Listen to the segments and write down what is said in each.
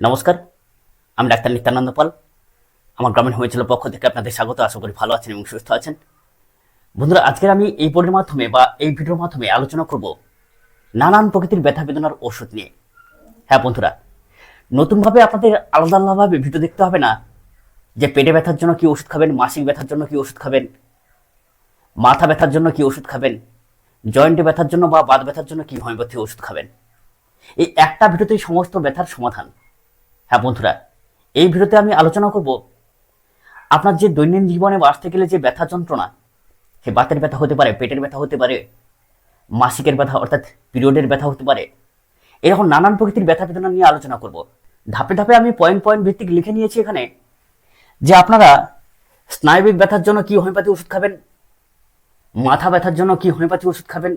নমস্কার, আমি ডাক্তার নিত্যানন্দ পাল। আমার গ্রামীণ হয়েছিল পক্ষ থেকে আপনাদের স্বাগত, আশা করি ভালো আছেন এবং সুস্থ আছেন। বন্ধুরা, আজকের আমি এই বোর্ডের মাধ্যমে বা এই ভিডিওর মাধ্যমে আলোচনা করব নানান প্রকৃতির ব্যথা বেদনার ওষুধ নিয়ে। হ্যাঁ বন্ধুরা, নতুনভাবে আপনাদের আলাদা আলাদাভাবে ভিডিও দেখতে হবে না যে পেটে ব্যথার জন্য কি ওষুধ খাবেন, মাসিক ব্যথার জন্য কি ওষুধ খাবেন, মাথা ব্যথার জন্য কি ওষুধ খাবেন, জয়েন্টে ব্যথার জন্য বা বাত ব্যথার জন্য কি হোমিওপ্যাথি ওষুধ খাবেন। এই একটা ভিডিওতেই সমস্ত ব্যথার সমাধান। হ্যাঁ বন্ধুরা, এই ভিডিওতে আমি আলোচনা করব আপনার যে দৈনন্দিন জীবনে বাঁচতে গেলে যে ব্যথা যন্ত্রণা, সে বাতের ব্যথা হতে পারে, পেটের ব্যথা হতে পারে, মাসিকের ব্যথা অর্থাৎ পিরিয়ডের ব্যথা হতে পারে, এরকম নানান প্রকৃতির ব্যথা বেদনা নিয়ে আলোচনা করব। ধাপে ধাপে আমি পয়েন্ট পয়েন্ট ভিত্তিক লিখে নিয়েছি এখানে যে আপনারা স্নায়বিক ব্যথার জন্য কি হোমিওপ্যাথি ওষুধ খাবেন, মাথা ব্যথার জন্য কি হোমিওপ্যাথি ওষুধ খাবেন,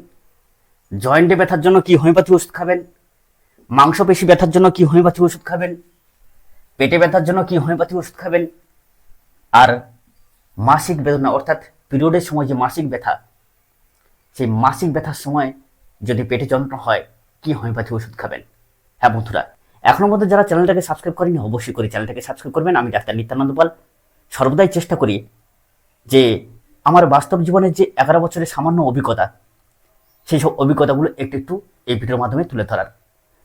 জয়েন্টে ব্যথার জন্য কি হোমিওপ্যাথি ওষুধ খাবেন, মাংসপেশি ব্যথার জন্য কি হোমিওপ্যাথি ওষুধ খাবেন পেটে ব্যথার জন্য কি হোমিওপ্যাথি ওষুধ খাবেন? আর মাসিক বেদনা, অর্থাৎ পিরিয়ডের সময় যে মাসিক ব্যথা, সেই মাসিক ব্যথার সময় যদি পেটে যন্ত্রণা হয়, কি হোমিওপ্যাথি ওষুধ খাবেন? হ্যাঁ বন্ধুরা এখনও মধ্যে যারা চ্যানেলটাকে সাবস্ক্রাইব করেনি অবশ্যই করে চ্যানেলটাকে সাবস্ক্রাইব করবেন। আমি ডাক্তার নিত্যানন্দ পাল। সর্বদাই চেষ্টা করি যে আমার বাস্তব জীবনের যে এগারো বছরের সামান্য অভিজ্ঞতা, সেই সব অভিজ্ঞতাগুলো একটু একটু এই ভিডিওর মাধ্যমে তুলে ধরার।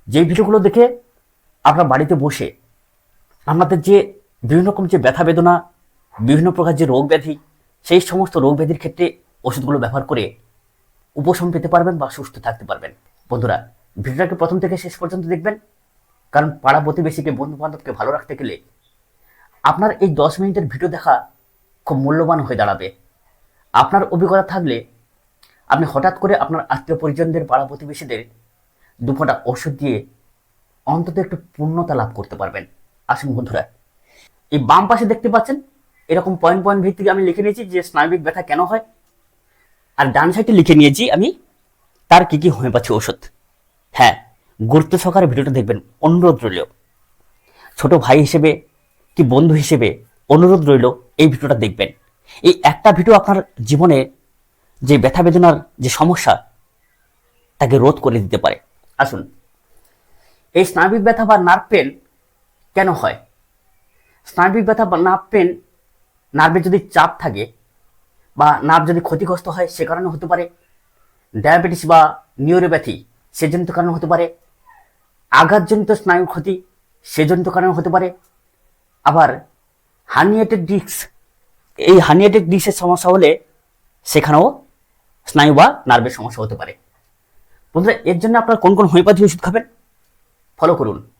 যেই ভিডিওগুলো দেখে আপনার বাড়িতে বসে আপনাদের যে বিভিন্ন রকম যে ব্যথা বেদনা, বিভিন্ন প্রকার যে রোগ ব্যাধি, সেই সমস্ত রোগ ব্যাধির ক্ষেত্রে ওষুধগুলো ব্যবহার করে উপশম পেতে পারবেন বা সুস্থ থাকতে পারবেন। বন্ধুরা, ভিডিওটাকে প্রথম থেকে শেষ পর্যন্ত দেখবেন, কারণ পাড়া প্রতিবেশীকে বন্ধু বান্ধবকে ভালো রাখতে গেলে আপনার এই দশ মিনিটের ভিডিও দেখা খুব মূল্যবান হয়ে দাঁড়াবে। আপনার অভিজ্ঞতা থাকলে আপনি হঠাৎ করে আপনার আত্মীয় পরিজনদের, পাড়া প্রতিবেশীদের দুফোঁটা ওষুধ দিয়ে অন্তত একটু পূর্ণতা লাভ করতে পারবেন। আসুন বন্ধুরা। এই বাম পাশে দেখতে পাচ্ছেন, এরকম পয়েন্ট পয়েন্ট ভিত্তিক আমি লিখে নিয়েছি যে স্নায়বিক ব্যথা কেন হয়। আর ডান সাইডে লিখে নিয়েছি আমি, তার কি কি হোমিওপ্যাথি ওষুধ। হ্যাঁ গুরুত্ব সহকারে ভিডিওটা দেখবেন, অনুরোধ রইল। ছোট ভাই হিসেবে কি বন্ধু হিসেবে অনুরোধ রইল এই ভিডিওটা দেখবেন। এই একটা ভিডিও আপনার জীবনে যে ব্যথা বেদনার যে সমস্যা, তাকে রোধ করে দিতে পারে। আসুন। এই স্নায়বিক ব্যথা বা নার্ভ পেন কেন হয়? স্নায়বিক ব্যথা বা নার্ভ পেন নার্ভে যদি চাপ থাকে বা নার্ভ যদি ক্ষতিগ্রস্ত হয়, সে কারণে হতে পারে। ডায়াবেটিস বা নিউরোপ্যাথি সেজনিত কারণে হতে পারে। আঘাতজনিত স্নায়ুর ক্ষতি, সেজনিত কারণে হতে পারে। আবার হানিয়েটেড ডিস্ক এই হানিয়েটেড ডিস্কের সমস্যা হলে সেখানেও স্নায়ু বা নার্ভের সমস্যা হতে পারে। বন্ধুরা, এর জন্য আপনার কোন কোন হোমিওপ্যাথি ওষুধ খাবেন? ফলো করুন।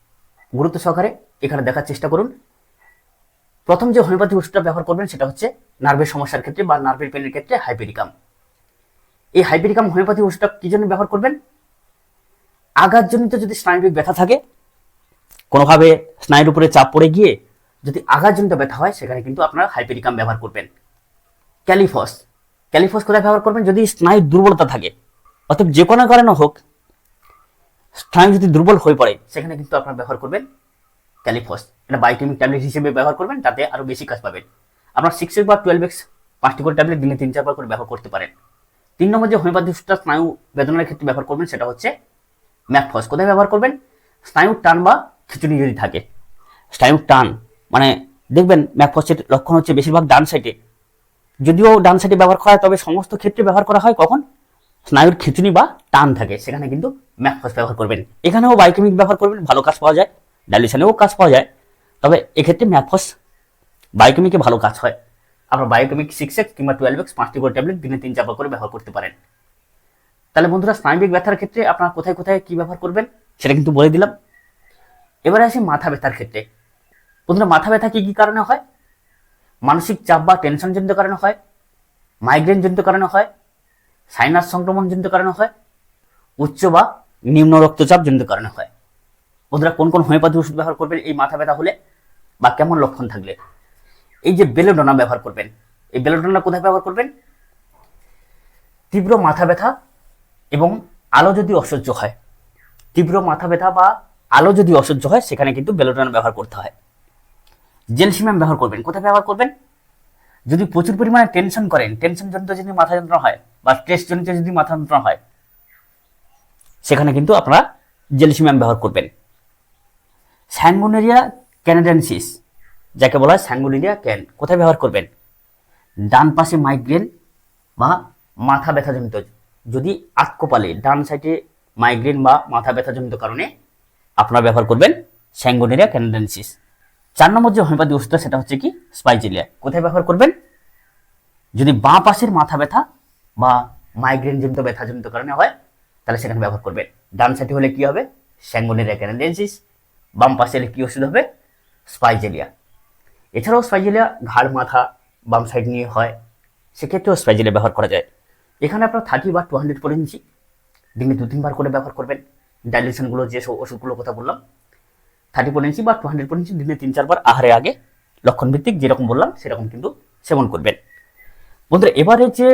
গুরুত্ব সহকারে এখানে দেখার চেষ্টা করুন। প্রথম যে হোমিওপ্যাথি ওষুধটা ব্যবহার করবেন সেটা হচ্ছে নার্ভের সমস্যার ক্ষেত্রে বা নার্ভের পেনের ক্ষেত্রে হাইপেরিকাম। এই হাইপেরিকাম হোমিওপ্যাথি ওষুধটা কি জন্য ব্যবহার করবেন? আঘাতজনিত যদি স্নায়বিক ব্যথা থাকে, কোনোভাবে স্নায়ুর উপরে চাপ পড়ে গিয়ে যদি আঘাতজনিত ব্যথা হয়, সেখানে কিন্তু আপনারা হাইপেরিকাম ব্যবহার করবেন। ক্যালিফস। ক্যালিফস কোথায় ব্যবহার করবেন? যদি স্নায়ু দুর্বলতা থাকে, অর্থাৎ যে কোনো কারণে হোক, স্নায়ু যদি দুর্বল হয়ে পড়ে, সেখানে কিন্তু আপনারা ব্যবহার করবেন ক্যালিফস এটা বায়োকেমিক ট্যাবলেট হিসেবে ব্যবহার করবেন, তাতে আরও বেশি কাজ পাবেন। আপনার সিক্স এক্স বা টুয়েলভ এক্স পাঁচটি করে ট্যাবলেট দিনে তিন, চারবার করে ব্যবহার করতে পারেন। তিন নম্বর যে হোমিওপ্যাথি স্নায়ু বেদনার ক্ষেত্রে ব্যবহার করবেন, সেটা হচ্ছে ম্যাকফস কোথায় ব্যবহার করবেন? স্নায়ুর টান বা খিচুড়ি যদি থাকে। স্নায়ু টান মানে দেখবেন ম্যাকফসের লক্ষণ হচ্ছে বেশিরভাগ ডান সাইডে যদিও ডান সাইডে ব্যবহার করা হয়, তবে সমস্ত ক্ষেত্রে ব্যবহার করা হয় কখন? স্নায়ুর খিচুড়ি বা টান থাকে, সেখানে কিন্তু ম্যাকফস ব্যবহার করবেন। এখানেও বায়োকেমিক ব্যবহার করবেন, ভালো কাজ পাওয়া যায়। ডাইলিউশনেও কাজ পাওয়া যায়। তবে এক্ষেত্রে ম্যাকফস বায়োকেমিকে ভালো কাজ হয়। আপনার বায়োকেমিক সিক্স এক্স কিংবা টুয়েলভ এক্স পাঁচটি করে ট্যাবলেট দিনে তিন চারবার করে ব্যবহার করতে পারেন। তাহলে বন্ধুরা, স্নায়বিক ব্যথার ক্ষেত্রে আপনারা কোথায় কোথায় কি ব্যবহার করবেন সেটা কিন্তু বলে দিলাম। এবারে আসি মাথা ব্যথার ক্ষেত্রে। বন্ধুরা, মাথা ব্যথা কি কি কারণে হয়? মানসিক চাপ বা টেনশন টেনশনজনিত কারণে হয় মাইগ্রেনজনিত কারণে হয় সাইনাস সংক্রমণজনিত কারণে হয়, উচ্চ বা নিম্ন রক্তচাপ জনিত কারণে হয়। বন্ধুরা, কোন কোন হোমিওপ্যাথি ওষুধ ব্যবহার করবেন, এই মাথা ব্যথা হলে বা কেমন লক্ষণ থাকলে? এই যে বেলোডোনা ব্যবহার করবেন, এই বেলোডোনা কোথায় ব্যবহার করবেন? তীব্র মাথা ব্যথা এবং আলো যদি অসহ্য হয়, তীব্র মাথা ব্যথা বা আলো যদি অসহ্য হয়, সেখানে কিন্তু বেলোডোনা ব্যবহার করতে হয়। জেলসিমাম ব্যবহার করবেন, কোথায় ব্যবহার করবেন? যদি প্রচুর পরিমাণে টেনশন করেন টেনশন জনিত যদি মাথা যন্ত্রণা হয় বা স্ট্রেস জনিত যদি মাথা যন্ত্রণা হয়, সেখানে কিন্তু আপনারা জেলসিমাম ব্যবহার করবেন। স্যাঙ্গুনেরিয়া ক্যানাডেন্সিস যাকে বলা হয় স্যাঙ্গুনেরিয়া ক্যান কোথায় ব্যবহার করবেন? ডান পাশে মাইগ্রেন বা মাথা ব্যথাজনিত, যদি আটকোপালে ডান সাইডে মাইগ্রেন বা মাথা ব্যথাজনিত কারণে আপনারা ব্যবহার করবেন স্যাঙ্গুনেরিয়া ক্যানাডেন্সিস চার নম্বর যে হোমিওপ্যাথি ওষুধটা, সেটা হচ্ছে কি? স্পাইজেলিয়া। কোথায় ব্যবহার করবেন? যদি বাঁ পাশের মাথা ব্যথা বা মাইগ্রেন জনিত ব্যথাজনিত কারণে হয়, তাহলে সেখানে ব্যবহার করবেন। ডান সাইডে হলে কি হবে? স্যাঙ্গোনেরিয়া ক্যানাডেন্সিস বাম পাশে হলে কি ওষুধ হবে? স্পাইজেলিয়া। এছাড়াও স্পাইজেলিয়া ঘাড়, মাথা বাম সাইড নিয়ে হয়। সেক্ষেত্রেও স্পাইজেলিয়া ব্যবহার করা যায়। এখানে আপনার থার্টি বা টু হান্ড্রেড করে নিচ্ছি। দিনে দু, তিনবার করে ব্যবহার করবেন। ডাইলেশনগুলো যে ওষুধগুলোর কথা বললাম থার্টি পর ইঞ্চি বা টু হান্ড্রেড পর ইঞ্চি দিনে তিন চারবার আহারে আগে। লক্ষণভিত্তিক যেরকম বললাম, সেরকম কিন্তু সেবন করবেন। বন্ধুরা, এবারে যে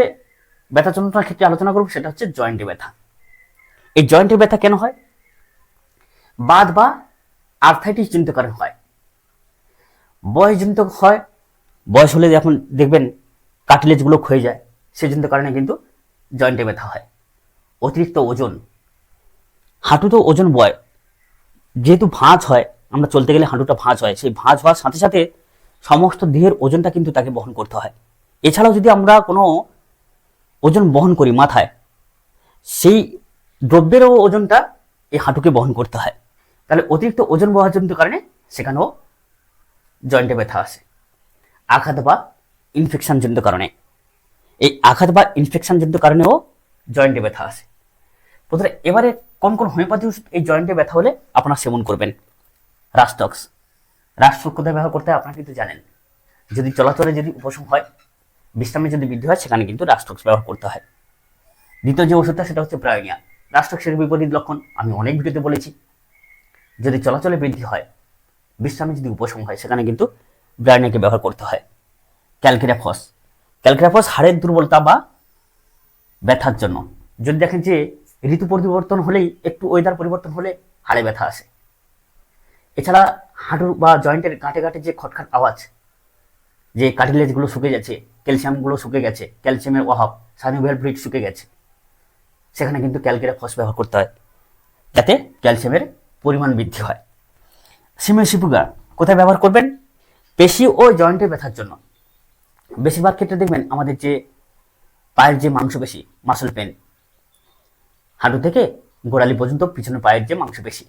ব্যথা যন্ত্রণার ক্ষেত্রে আলোচনা করব, সেটা হচ্ছে জয়েন্টে ব্যথা। এই জয়েন্টে ব্যথা কেন হয়? বাদ বা আর্থাইটিস জনিত কারণে হয়। বয়স বয়সজনিত হয়, বয়স হলে এখন দেখবেন কাটলেজগুলো ক্ষয়ে যায় সেজনিত কারণে কিন্তু জয়েন্টে ব্যথা হয়। অতিরিক্ত ওজন। হাঁটুতে ওজন বয়। যেহেতু ভাঁজ হয়, আমরা চলতে গেলে হাঁটুটা ভাঁজ হয়, সেই ভাঁজ হওয়ার সাথে সাথে সমস্ত দেহের ওজনটা কিন্তু তাকে বহন করতে হয়। এছাড়াও যদি আমরা কোনো ওজন বহন করি মাথায়, সেই দ্রব্যেরও ওজনটা এই হাঁটুকে বহন করতে হয়। তাহলে অতিরিক্ত ওজন বহার বহাজনিত কারণে সেখানেও জয়েন্টে ব্যথা আসে। আঘাত বা ইনফেকশন ইনফেকশনজনিত কারণে। এই আঘাত বা ইনফেকশন ইনফেকশনজনিত কারণেও জয়েন্টে ব্যথা আসে। প্রথমে এবারে কোন কোন হোমিওপ্যাথি ওষুধ, এই জয়েন্টে ব্যথা হলে আপনারা সেবন করবেন। রাস্টক্স রাস্টক্স কোথায় ব্যবহার করতে হয় আপনারা কিন্তু জানেন। যদি চলাচলে যদি উপশম হয়, বিশ্রামে যদি বৃদ্ধি হয়, সেখানে কিন্তু রাস্টক্স ব্যবহার করতে হয়। দ্বিতীয় যে ওষুধটা, সেটা হচ্ছে ব্রায়োনিয়া রাস্টক্সের বিপরীত লক্ষণ, আমি অনেক ভিডিওতে বলেছি। যদি চলাচলে বৃদ্ধি হয়, বিশ্রামে যদি উপশম হয়, সেখানে কিন্তু ব্রায়োনিয়াকে ব্যবহার করতে হয়। ক্যালকিরাফস। ক্যালকিরাফস হাড়ের দুর্বলতা বা ব্যথার জন্য। যদি দেখেন যে ঋতু পরিবর্তন হলেই একটু ওয়েদার পরিবর্তন হলে হাড়ে ব্যথা আসে। এছাড়া হাঁটুর বা জয়েন্টের গাঁটে গাঁটে যে খটখাট আওয়াজ, যে কার্টিলেজগুলো শুকে গেছে ক্যালসিয়ামগুলো শুকে গেছে ক্যালসিয়ামের অভাব সাইনোভিয়াল ব্রিড শুকে গেছে, সেখানে কিন্তু ক্যালকেরাফস ব্যবহার করতে হয়। যাতে ক্যালসিয়ামের পরিমাণ বৃদ্ধি হয়। সিমেসিপুগা কোথায় ব্যবহার করবেন? পেশি ও জয়েন্টে ব্যথার জন্য। বেশিরভাগ ক্ষেত্রে দেখবেন আমাদের যে পায়ের যে মাংসপেশি মাসল পেন হাঁটু থেকে গোড়ালি পর্যন্ত পিছনে পায়ের যে মাংসপেশি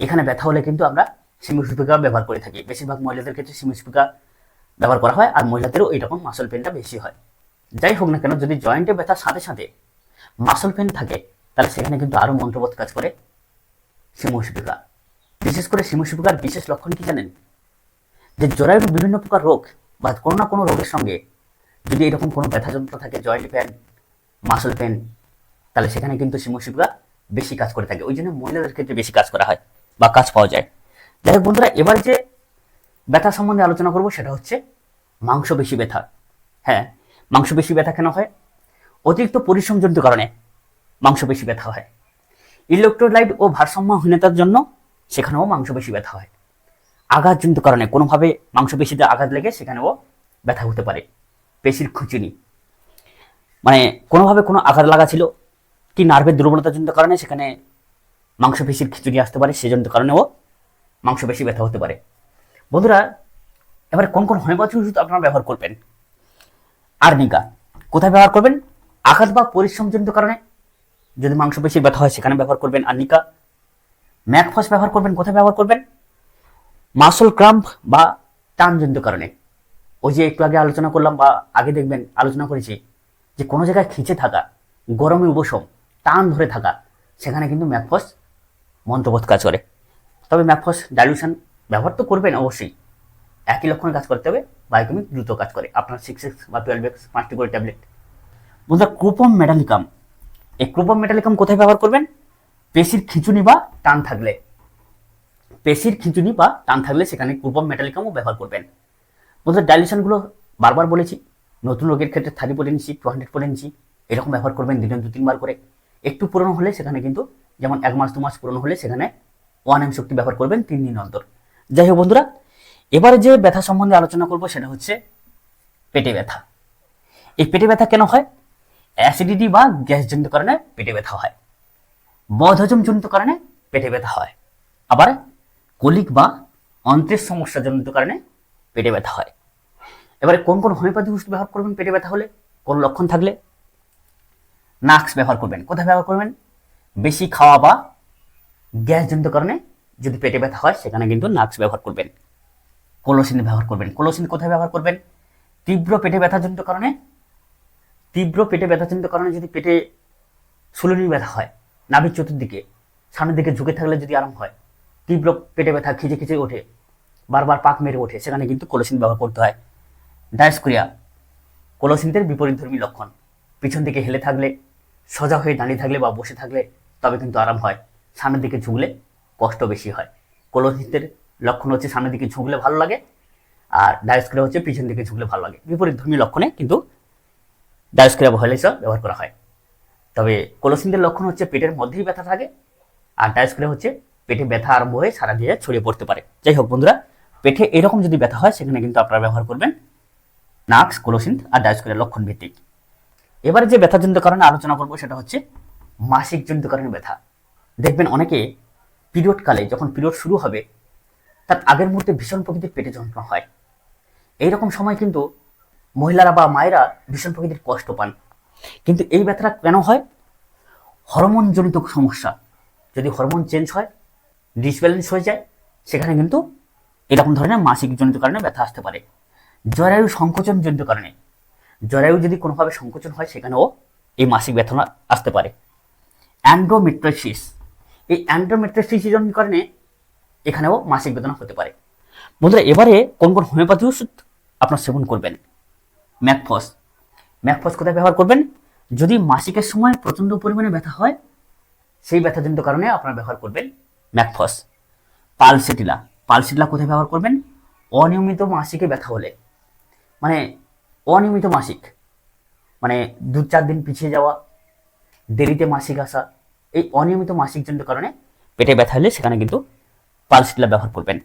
এখানে ব্যথা হলে কিন্তু আমরা সিমিস্পিকা ব্যবহার করে থাকি। বেশিরভাগ মহিলাদের ক্ষেত্রে সিমিস্পিকা ব্যবহার করা হয় আর মহিলাদেরও এইরকম মাসল পেনটা বেশি হয়। যাই হোক না কেন, যদি জয়েন্টে ব্যথার সাথে সাথে মাসল পেন থাকে, তাহলে সেখানে কিন্তু আরও মন্ত্রবোধ কাজ করে। সিমোসিপিকা বিশেষ করে সিমোসিপিকার বিশেষ লক্ষণ কি জানেন? যে জরায়ুর বিভিন্ন প্রকার রোগ বা কোনো না কোনো রোগের সঙ্গে যদি এরকম কোনো ব্যথা যন্ত্র থাকে, জয়েন্ট পেন, মাসল পেন, তাহলে সেখানে কিন্তু সিমোসিপিকা বেশি কাজ করে থাকে। ওই জন্য মহিলাদের ক্ষেত্রে বেশি কাজ করা হয় বা কাজ পাওয়া যায়। যাই হোক বন্ধুরা, এবার যে ব্যথা সম্বন্ধে আলোচনা করব, সেটা হচ্ছে মাংসপেশি ব্যথা। হ্যাঁ মাংসপেশি ব্যথা কেন হয়? অতিরিক্ত পরিশ্রমজনিত কারণে মাংসপেশি ব্যথা হয়। ইলেকট্রোলাইট ও ভারসাম্যহীনতার জন্য সেখানেও মাংসপেশি ব্যথা হয়। আঘাতজনিত কারণে কোনোভাবে মাংসপেশিতে আঘাত লেগে সেখানেও ব্যথা হতে পারে। পেশির খুঁচুনি মানে কোনোভাবে কোনো আঘাত লাগা ছিল কি নার্ভের দুর্বলতাজনিত কারণে সেখানে মাংসপেশির খিচুড়ি আসতে পারে সেজনিত কারণেও মাংসপেশি ব্যথা হতে পারে। বন্ধুরা, এবারে কোন কোন হোমিওপ্যাথি ওষুধ আপনারা ব্যবহার করবেন? আর্নিকা। কোথায় ব্যবহার করবেন? আঘাত বা পরিশ্রমজনিত কারণে যদি মাংসপেশির ব্যথা হয়, সেখানে ব্যবহার করবেন আর্নিকা। ম্যাকফস ব্যবহার করবেন, কোথায় ব্যবহার করবেন? মাসল ক্রাম্প বা টানজনিত কারণে। ওই যে একটু আগে আলোচনা করলাম বা আগে দেখবেন, আলোচনা করেছি যে কোনো জায়গায় খিঁচে থাকা, গরমে উপশম, টান ধরে থাকা, সেখানে কিন্তু ম্যাকফস মন্ত্রবোধ কাজ করে। তবে ম্যাকফস ডাইলুশন ব্যবহার তো করবেন অবশ্যই। একই লক্ষণে কাজ করতে হবে, বায়োকেমিক দ্রুত কাজ করে। আপনার সিক্স এক্স বা টুয়েলভ এক্স পাঁচটি করে ট্যাবলেট। বন্ধুরা ক্রোপম মেটালিকাম এই ক্রোপম মেটালিকাম কোথায় ব্যবহার করবেন? পেশির খিঁচুনি বা টান থাকলে। পেশির খিঁচুনি বা টান থাকলে সেখানে ক্রোপম মেটালিকামও ব্যবহার করবেন। বন্ধুরা ডাইলিউশনগুলো বারবার বলেছি। নতুন রোগের ক্ষেত্রে thirty inch to hundred inch এরকম ব্যবহার করবেন দিনে দু, তিনবার করে। একটু পুরনো হলে সেখানে কিন্তু, যেমন এক মাস, দু মাস পুরনো হলে সেখানে ওয়ান এম শক্তি ব্যবহার করবেন তিন দিন অন্তর। যাই হোক বন্ধুরা, এবারে যে ব্যথা সম্বন্ধে আলোচনা করব সেটা হচ্ছে পেটে ব্যথা। এই পেটে ব্যথা কেন হয়? অ্যাসিডিটি বা গ্যাসজনিত কারণে পেটে ব্যথা হয়। বদহজমজনিত কারণে পেটে ব্যথা হয়। আবার কলিক বা অন্ত্রের সমস্যাজনিত কারণে পেটে ব্যথা হয়। এবারে কোন কোন হোমিওপ্যাথি ওষুধ ব্যবহার করবেন পেটে ব্যথা হলে? কোন লক্ষণ থাকলে? নাক্স ব্যবহার করবেন। কোথায় ব্যবহার করবেন? বেশি খাওয়া বা গ্যাসজনিত কারণে যদি পেটে ব্যথা হয়, সেখানে কিন্তু নাক্স ব্যবহার করবেন। কোলোসিন ব্যবহার করবেন। কোলোসিন কোথায় ব্যবহার করবেন? তীব্র পেটে ব্যথাজনিত কারণে তীব্র পেটে ব্যথাজনিত কারণে যদি পেটে সুলনি ব্যথা হয়, নাভির চতুর্দিকে, সামনের দিকে ঝুঁকে থাকলে যদি আরাম হয়, তীব্র পেটে ব্যথা খিচে খিচে ওঠে, বারবার পাক মেরে ওঠে, সেখানে কিন্তু কোলোসিন ব্যবহার করতে হয়। ডায়াসকুরিয়া, কোলোসিনদের বিপরীতধর্মী লক্ষণ। পিছন দিকে হেলে থাকলে, সোজা হয়ে দাঁড়িয়ে থাকলে বা বসে থাকলে তবে কিন্তু আরাম হয়, সামনের দিকে ঝুঁকলে কষ্ট বেশি হয়। কোলোসিনদের লক্ষণ হচ্ছে সামনের দিকে ঝুঁকলে ভালো লাগে, আর ডায়াসকুরিয়া হচ্ছে পিছন দিকে ঝুঁকলে ভালো লাগে। বিপরীতধর্মী লক্ষণে কিন্তু ডায়াসকুরিয়া ভায়োলেন্স ব্যবহার করা হয়। তবে কোলোসিনদের লক্ষণ হচ্ছে পেটের মধ্যেই ব্যথা থাকে, আর ডায়াসকুরিয়া হচ্ছে পেটে ব্যথা আরম্ভ হয়ে সারা দিয়ে ছড়িয়ে পড়তে পারে। যাই হোক বন্ধুরা, পেটে এরকম যদি ব্যথা হয়, সেখানে কিন্তু আপনারা ব্যবহার করবেন নাক্স কোলোসিন আর ডায়াসকুরিয়া লক্ষণ ভিত্তিক। এবারে যে ব্যথা ব্যথাজনিত কারণে আলোচনা করব, সেটা হচ্ছে মাসিক জনিত কারণে ব্যথা। দেখবেন অনেকে পিরিয়ড কালে যখন পিরিয়ড শুরু হবে, তার আগের মুহূর্তে ভীষণ প্রকৃতির পেটে যন্ত্রণা হয়। এইরকম সময় কিন্তু মহিলারা বা মায়েরা ভীষণ প্রকৃতির কষ্ট পান। কিন্তু এই ব্যথাটা কেন হয়? হরমোনজনিত সমস্যা। যদি হরমোন চেঞ্জ হয়, ডিসব্যালেন্স হয়ে যায়, সেখানে কিন্তু এরকম ধরনের মাসিক জনিত কারণে ব্যথা আসতে পারে। জরায়ু সংকোচন জনিত কারণে। জরায়ু যদি কোনোভাবে সংকোচন হয়, সেখানেও এই মাসিক ব্যথনা আসতে পারে। অ্যান্ড্রোমেট্রোসিস এই অ্যান্ড্রোমেট্রোসিস জনিত কারণে এখানেও মাসিক বেদনা হতে পারে। বন্ধুরা, এবারে কোন কোন হোমিওপ্যাথি ওষুধ আপনার সেবন করবেন? ম্যাকফস। ম্যাকফস কোথায় ব্যবহার করবেন? যদি মাসিকের সময় প্রচণ্ড পরিমাণে ব্যথা হয়, সেই ব্যথাজনিত কারণে আপনারা ব্যবহার করবেন ম্যাকফস। পালসেটিলা। পালসেটিলা কোথায় ব্যবহার করবেন? অনিয়মিত মাসিকে ব্যথা হলে। মানে অনিয়মিত মাসিক। মানে দু চার দিন পিছিয়ে যাওয়া, দেরিতে মাসিক আসা, এই অনিয়মিত মাসিক জনিত কারণে পেটে ব্যথা হলে সেখানে কিন্তু পালসেটিলা ব্যবহার করবেন।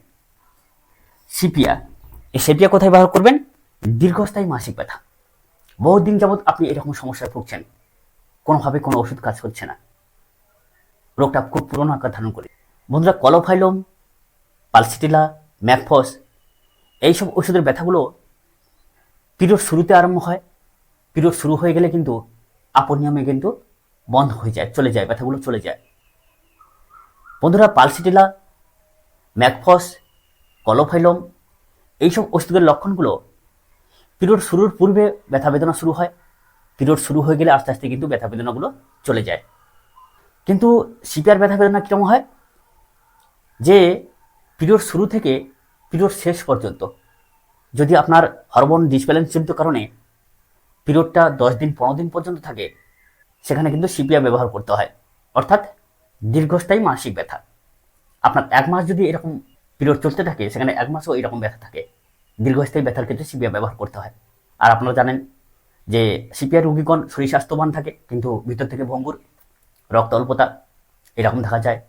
সিপিয়া। এই সিপিয়া কোথায় ব্যবহার করবেন? দীর্ঘস্থায়ী মাসিক ব্যথা। বহুদিন যাবৎ আপনি এরকম সমস্যায় ভুগছেন। কোনোভাবে কোনো ওষুধ কাজ করছে না। রোগটা খুব পুরনো আকার ধারণ করে। বন্ধুরা, কলোফাইলম, পালসিটিলা, ম্যাকফস, এইসব ওষুধের ব্যথাগুলো পিরিয়ড শুরুতে আরম্ভ হয়। পিরিয়ড শুরু হয়ে গেলে কিন্তু আপন নিয়মে কিন্তু বন্ধ হয়ে যায়, চলে যায়, ব্যথাগুলো চলে যায়। বন্ধুরা, পালসিটিলা, ম্যাকফস, কলোফাইলম, এইসব ওষুধের লক্ষণগুলো পিরিয়ড শুরুর পূর্বে ব্যথা বেদনা শুরু হয়। পিরিয়ড শুরু হয়ে গেলে আস্তে আস্তে কিন্তু ব্যথা বেদনাগুলো চলে যায়। কিন্তু সিপিআর ব্যথা বেদনা কীরকম হয়? যে পিরিয়ড শুরু থেকে পিরিয়ড শেষ পর্যন্ত যদি আপনার হরমোন ডিসব্যালেন্সজনিত কারণে পিরিয়ডটা দশ দিন, পনেরো দিন পর্যন্ত থাকে, সেখানে কিন্তু সিপিআর ব্যবহার করতে হয়। অর্থাৎ দীর্ঘস্থায়ী মানসিক ব্যথা। আপনার এক মাস যদি এরকম পিরিয়ড চলতে থাকে, সেখানে এক মাসও এরকম ব্যথা থাকে। দীর্ঘস্থায়ী ব্যথার ক্ষেত্রে সিপিআর ব্যবহার করতে হয়। আর আপনারা জানেন যে সিপিআর রুগীগণ শরীর স্বাস্থ্যবান থাকে, কিন্তু ভিতর থেকে ভঙ্গুর, রক্ত অল্পতা, এরকম দেখা যায়।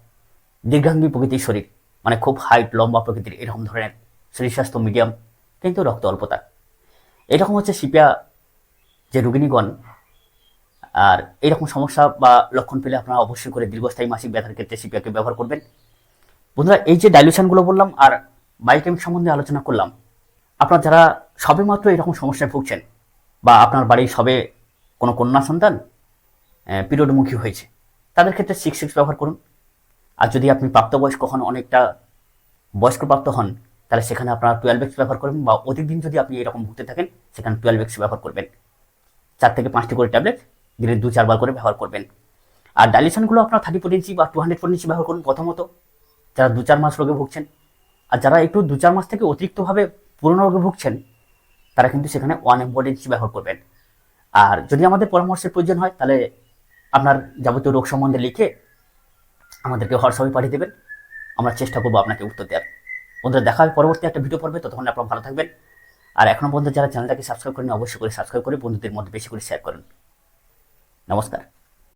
দীর্ঘাঙ্গী প্রকৃতির শরীর মানে খুব হাইট, লম্বা প্রকৃতির, এরকম ধরনের শরীর স্বাস্থ্য মিডিয়াম, কিন্তু রক্ত অল্পতা। এরকম হচ্ছে সিপিয়া যে রোগিণীগণ, আর এরকম সমস্যা বা লক্ষণ পেলে আপনারা অবশ্যই করে দীর্ঘস্থায়ী মাসিক ব্যথার ক্ষেত্রে সিপিয়াকে ব্যবহার করবেন। বন্ধুরা, এই যে ডাইলুশনগুলো বললাম আর বায়োকেমিক সম্বন্ধে আলোচনা করলাম আপনার যারা সবে মাত্র এরকম সমস্যায় ভুগছেন বা আপনার বাড়ির সবে কোনো কন্যা সন্তান পিরিয়ডমুখী হয়েছে, তাদের ক্ষেত্রে সিক্স সিক্স ব্যবহার করুন। আর যদি আপনি প্রাপ্তবয়স্ক হন, অনেকটা বয়স্ক প্রাপ্ত হন, তাহলে সেখানে আপনারা টুয়েলভ এক্স ব্যবহার করবেন বা অধিক দিন যদি আপনি এরকম ভুগতে থাকেন, সেখানে টুয়েলভ এক্স ব্যবহার করবেন। চার থেকে পাঁচটি করে ট্যাবলেট দিনে দু চারবার করে ব্যবহার করবেন। আর ডাইলেশনগুলো আপনার থার্টি ফোর ইঞ্চি বা টু হান্ড্রেড ফোর ইঞ্চি ব্যবহার করুন প্রথমত, যারা দু চার মাস রোগে ভুগছেন। আর যারা একটু দু চার মাস থেকে অতিরিক্তভাবে পুরনো রোগে ভুগছেন, তারা কিন্তু সেখানে ওয়ান এম্পোটেন্সি ব্যবহার করবেন। আর যদি আমাদের পরামর্শের প্রয়োজন হয়, তাহলে আপনার যাবতীয় রোগ সম্বন্ধে লিখে আমাদেরকে হোয়াটসঅ্যাপে পাঠিয়ে দেবেন। আমরা চেষ্টা করব আপনাকে উত্তর দেওয়ার। বন্ধুরা, দেখা হবে পরবর্তী একটা ভিডিও পড়বে ততক্ষণ আপনারা ভালো থাকবেন। আর এখনও পর্যন্ত যারা চ্যানেলটাকে সাবস্ক্রাইব করেন অবশ্যই করে সাবস্ক্রাইব করে বন্ধুদের মধ্যে বেশি করে শেয়ার করুন। নমস্কার।